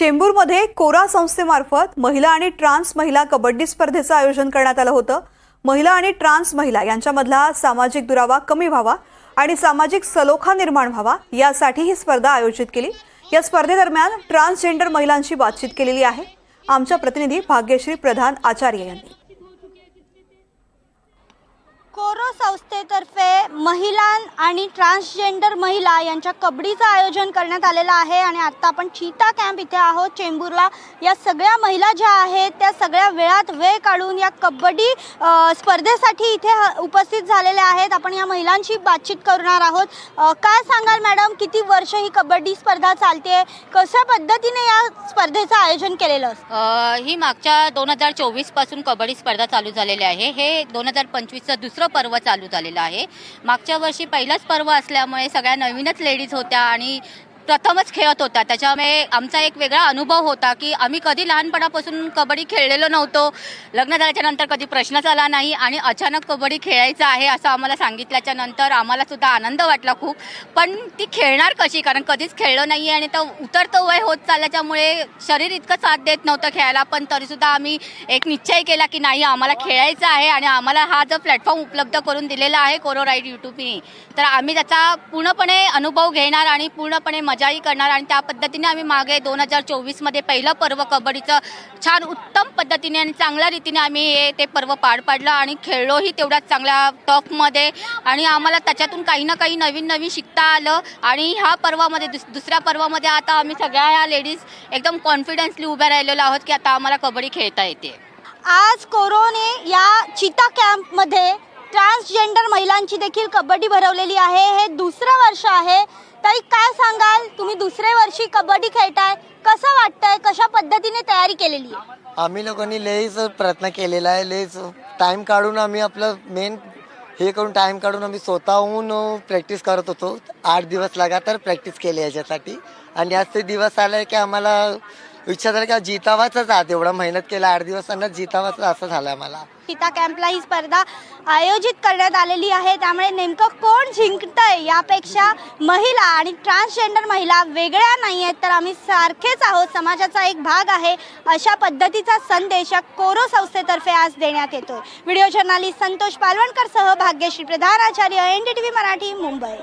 चेंबूरमध्ये कोरा संस्थेमार्फत महिला आणि ट्रान्स महिला कबड्डी स्पर्धेचं आयोजन करण्यात आलं होतं. महिला आणि ट्रान्स महिला यांच्यामधला सामाजिक दुरावा कमी व्हावा आणि सामाजिक सलोखा निर्माण व्हावा यासाठी ही स्पर्धा आयोजित केली. या स्पर्धेदरम्यान ट्रान्सजेंडर महिलांशी बातचीत केलेली आहे. आमच्या प्रतिनिधी भाग्यश्री प्रधान आचार्य यांनी. कोरो संस्थेतर्फे महिला आणि ट्रान्सजेंडर महिला यांच्या कबड्डीचं आयोजन करण्यात आलेलं आहे आणि आता आपण चीता कॅम्प इथे आहोत. चेंबूरला या सगळ्या महिला ज्या आहेत त्या सगळ्या वेळात वेळ काढून या कबड्डी स्पर्धेसाठी इथे ह- उपस्थित झालेल्या आहेत. आपण या महिलांशी बातचीत करणार आहोत. काय सांगाल मॅडम? किती वर्ष ही कबड्डी स्पर्धा चालते? कशा पद्धतीने या स्पर्धेचं आयोजन केलेलं असतं? ही मागच्या दोन हजार चोवीसपासून कबड्डी स्पर्धा चालू झालेली आहे. हे दोन हजार पंचवीसचं दुसरं पर्व चालू झालेलं आहे. मागच्या वर्षी पहिलाच पर्व असल्यामुळे सगळ्या नवीनच लेडीज होत्या आणि प्रथमच खेळत होता. त्याच्यामुळे आमचा एक वेगळा अनुभव होता की आम्ही कधी लहानपणापासून कबड्डी खेळलेलो नव्हतो. लग्न झाल्याच्यानंतर कधी प्रश्नच आला नाही आणि अचानक कबड्डी खेळायचं आहे असं आम्हाला सांगितल्याच्या नंतर आम्हाला सुद्धा आनंद वाटला खूप. पण ती खेळणार कशी? कारण कधीच खेळलो नाही आणि तर उतरतं वय होत चालल्याच्यामुळे शरीर इतकं साथ देत नव्हतं खेळायला. पण तरीसुद्धा आम्ही एक निश्चय केला की नाही आम्हाला खेळायचं आहे आणि आम्हाला हा जो प्लॅटफॉर्म उपलब्ध करून दिलेला आहे कोरो राईड युट्यूबने तर आम्ही त्याचा पूर्णपणे अनुभव घेणार आणि पूर्णपणे मजाही करणार आणि त्या पद्धतीने आम्ही मागे दोन हजार चोवीसमध्ये पहिलं पर्व कबड्डीचं छान उत्तम पद्धतीने आणि चांगल्या रीतीने आम्ही हे ते पर्व पार पाडलं आणि खेळलोही तेवढ्याच चांगल्या टॉपमध्ये. आणि आम्हाला त्याच्यातून काही ना काही नवीन नवीन शिकता आलं आणि ह्या पर्वामध्ये दुस दुसऱ्या पर्वामध्ये आता आम्ही सगळ्या ह्या लेडीज एकदम कॉन्फिडन्सली उभ्या राहिलेलो आहोत की आता आम्हाला कबड्डी खेळता येते. आज कोरोने या चिता कॅम्पमध्ये ट्रान्सजेंडर महिलांची देखील कबड्डी भरवलेली आहे. हे दुसरं वर्ष आहे. ताई काय सांगाल? तुम्ही दुसऱ्या वर्षी कबड्डी खेळताय. कसं वाटतंय? कशा पद्धतीने तयारी केलेली आहे? आम्ही लोकांनी लईच प्रयत्न केलेला आहे. लईच टाईम काढून आम्ही आपलं मेन हे करून टाईम काढून आम्ही स्वतःहून प्रॅक्टिस करत होतो. आठ दिवस लगातार प्रॅक्टिस केली याच्यासाठी. आणि आज ते दिवस आलाय की आम्हाला इच्छा झाली का जितावाच जितावाचंच आहात एवढा मेहनत केला आठ दिवसांना जितावाच असं झालं मला. गीता कॅम्पला ही स्पर्धा आयोजित करण्यात आलेली आहे. त्यामुळे नेमकं कोण जिंकतंय यापेक्षा महिला आणि ट्रान्सजेंडर महिला वेगळ्या नाही आहेत तर आम्ही सारखेच आहोत. समाजाचा एक भाग आहे. अशा पद्धतीचा संदेश या कोरो संस्थेतर्फे आज देण्यात येतोय. व्हिडिओ जर्नालिस्ट संतोष पालवणकर सह Bhagyashree Pradhan Acharya N D T V Marathi Mumbai.